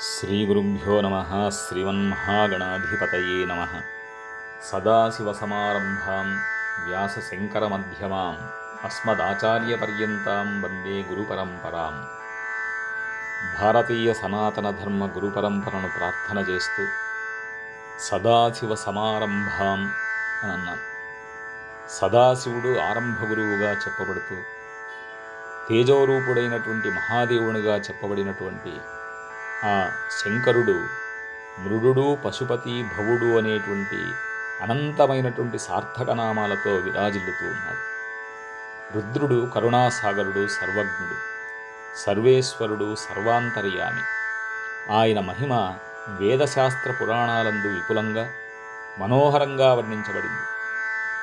శ్రీగురుభ్యో నమ శ్రీమన్మహాగణాధిపతయే నమ. సదాశివసమారంభాం వ్యాసశంకరమధ్యమాం అస్మదాచార్యపర్యంతం వందే గురుపరంపరాం. భారతీయ సనాతన ధర్మ గురుపరంపరను ప్రార్థన చేస్తూ సదాశివ సమారంభాం అని అన్నాను సదాశివుడు ఆరంభ గురువుగా చెప్పబడుతూ తేజోరూపుడైనటువంటి మహాదేవునిగా చెప్పబడినటువంటి ఆ శంకరుడు మృడు పశుపతి భవుడు అనేటువంటి అనంతమైనటువంటి సార్థక నామాలతో విరాజిల్లుతూ ఉన్నాడు. రుద్రుడు కరుణాసాగరుడు సర్వజ్ఞుడు సర్వేశ్వరుడు సర్వాంతర్యామి. ఆయన మహిమ వేదశాస్త్ర పురాణాలందు విపులంగా మనోహరంగా వర్ణించబడింది.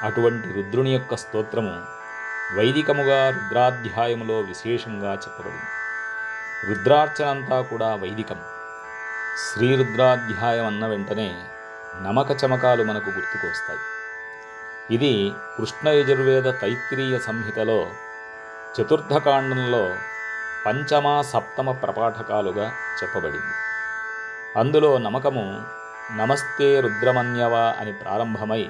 అటువంటి రుద్రుని యొక్క స్తోత్రము వైదికముగా రుద్రాధ్యాయములో విశేషంగా చెప్పబడింది. రుద్రార్చన అంతా కూడా వైదికం. శ్రీరుద్రాధ్యాయం అన్న వెంటనే నమక చమకాలు మనకు గుర్తుకొస్తాయి. ఇది కృష్ణ యజుర్వేద తైత్రీయ సంహితలో చతుర్థకాండంలో పంచమ సప్తమ ప్రపాఠకాలుగా చెప్పబడింది. అందులో నమకము నమస్తే రుద్రమన్యవ అని ప్రారంభమై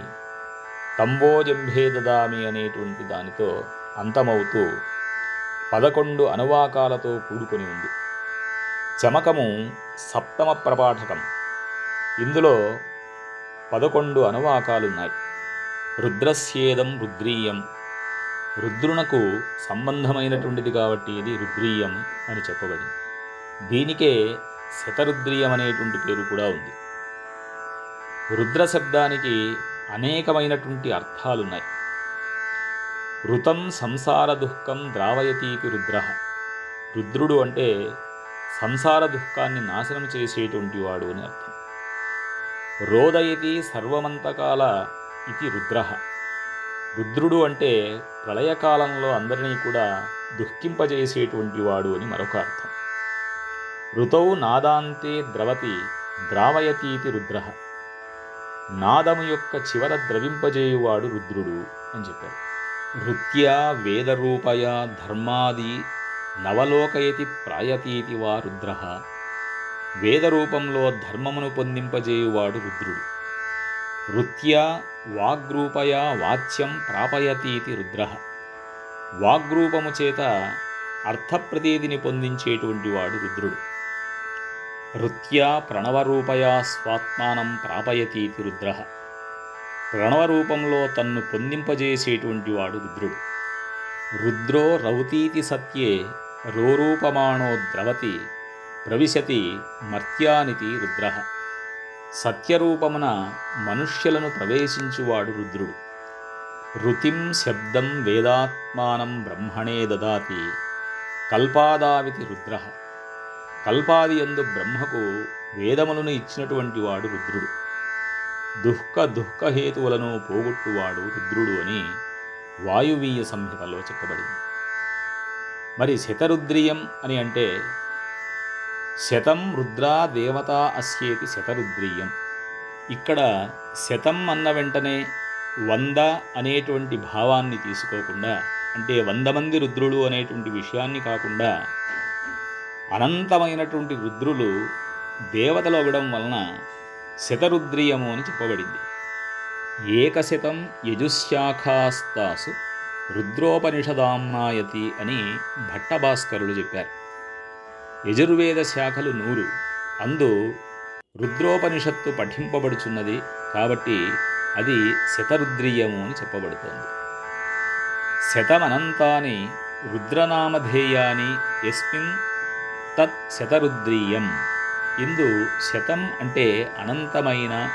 తంబోజంభే దదామి అనేటువంటి దానితో అంతమవుతూ పదకొండు అనువాకాలతో కూడుకొని ఉంది. చమకము సప్తమ ప్రపాఠకం ఇందులో పదకొండు అనువాకాలున్నాయి. రుద్రస్యేదం రుద్రీయం. రుద్రునకు సంబంధమైనటువంటిది కాబట్టి ఇది రుద్రీయం అని చెప్పబడింది. దీనికే శతరుద్రీయం అనేటువంటి పేరు కూడా ఉంది. రుద్ర శబ్దానికి అనేకమైనటువంటి అర్థాలున్నాయి. ఋతం సంసార దుఃఖం ద్రావయతీతి రుద్ర. రుద్రుడు అంటే సంసార దుఃఖాన్ని నాశనం చేసేటువంటి వాడు అని అర్థం. రోదయతి సర్వమంతకాల ఇది రుద్ర. రుద్రుడు అంటే ప్రళయకాలంలో అందరినీ కూడా దుఃఖింపజేసేటువంటి వాడు అని మరొక అర్థం. ఋతౌ నాదాంతే ద్రవతి ద్రావయతీతి రుద్ర. నాదము యొక్క చివర ద్రవింపజేయువాడు రుద్రుడు అని చెప్పారు. నృత్యా వేదరూపయ ధర్మాది నవలోకయతి ప్రాయతీతి వా రుద్ర. వేదరూపంలో ధర్మమును పొందింపజేయువాడు రుద్రుడు. వృత్యా వాగ్రూపయా వాచ్యం ప్రాపయతీతి రుద్ర. వాగ్రూపము చేత అర్థప్రతీతిని పొందించేటువంటి వాడు రుద్రుడు. వృత్యా ప్రణవరూపయా స్వాత్మానం ప్రాపయతీతి రుద్ర. రణవరూపంలో తన్ను పొందింపజేసేటువంటి వాడు రుద్రుడు. రుద్రో రౌతీతి సత్యే రోరూపమాణో ద్రవతి ప్రవిశతి మర్త్యానితి రుద్ర. సత్యరూపమున మనుష్యులను ప్రవేశించువాడు రుద్రుడు. రుతిం శబ్దం వేదాత్మానం బ్రహ్మణే దదాతి కల్పాదావితి రుద్ర. కల్పాది ఎందు బ్రహ్మకు వేదములను ఇచ్చినటువంటి వాడు రుద్రుడు. దుఃఖ దుఃఖహేతువులను పోగొట్టువాడు రుద్రుడు అని వాయువీయ సంహితలో చెప్పబడింది. మరి శతరుద్రియం అని అంటే శతం రుద్రా దేవత అస్యేతి శతరుద్రీయం. ఇక్కడ శతం అన్న వెంటనే వంద అనేటువంటి భావాన్ని తీసుకోకుండా అంటే వంద మంది రుద్రులు అనేటువంటి విషయాన్ని కాకుండా అనంతమైనటువంటి రుద్రులు దేవతలు అవ్వడం వలన శతరుద్రియము అని చెప్పబడింది. ఏకశతం యజుశాఖాస్తాసు రుద్రోపనిషదాంనాయతి అని భట్టభాస్కరులు చెప్పారు. యజుర్వేద శాఖలు నూరు. అందు రుద్రోపనిషత్తు పఠింపబడుచున్నది కాబట్టి అది శతరుద్రీయము అని చెప్పబడుతోంది. శతమనంతాని రుద్రనామధేయాని ఎస్మిన్ తత్ శతరుద్రీయం. ఇందు శతం అంటే అనంతమైన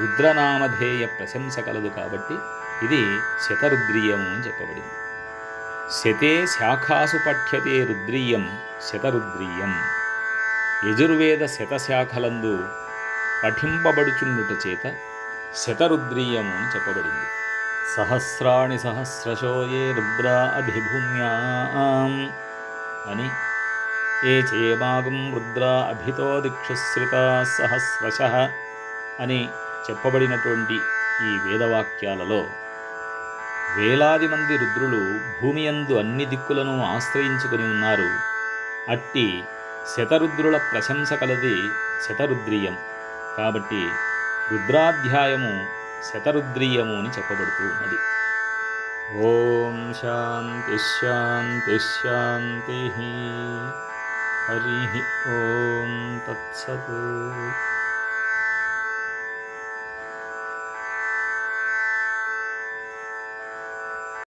రుద్రనామధేయ ప్రశంస కలదు కాబట్టి ఇది శతరుద్రీయము అని చెప్పబడింది. శతే శాఖాసు పఠ్యతే రుద్రీయం శతరుద్రీయం. యజుర్వేద శతశాఖలందు పఠింపబడుచుండుట చేత శతరుద్రీయము అని చెప్పబడింది. సహస్రాణి సహస్రశోయే రుద్ర రుద్రా అని ఏ చేమాగం రుద్ర అభితో దిక్షుశ్రిత సహస్రశ అని చెప్పబడినటువంటి ఈ వేదవాక్యాలలో వేలాది మంది రుద్రులు భూమి యందు అన్ని దిక్కులను ఆశ్రయించుకుని ఉన్నారు. అట్టి శతరుద్రుల ప్రశంస కలది శతరుద్రీయం. కాబట్టి రుద్రాధ్యాయము శతరుద్రీయము అని చెప్పబడుతూ ఉన్నది. ఓం శాంతి శాంతి శాంతి. हरिः ॐ तत्सत्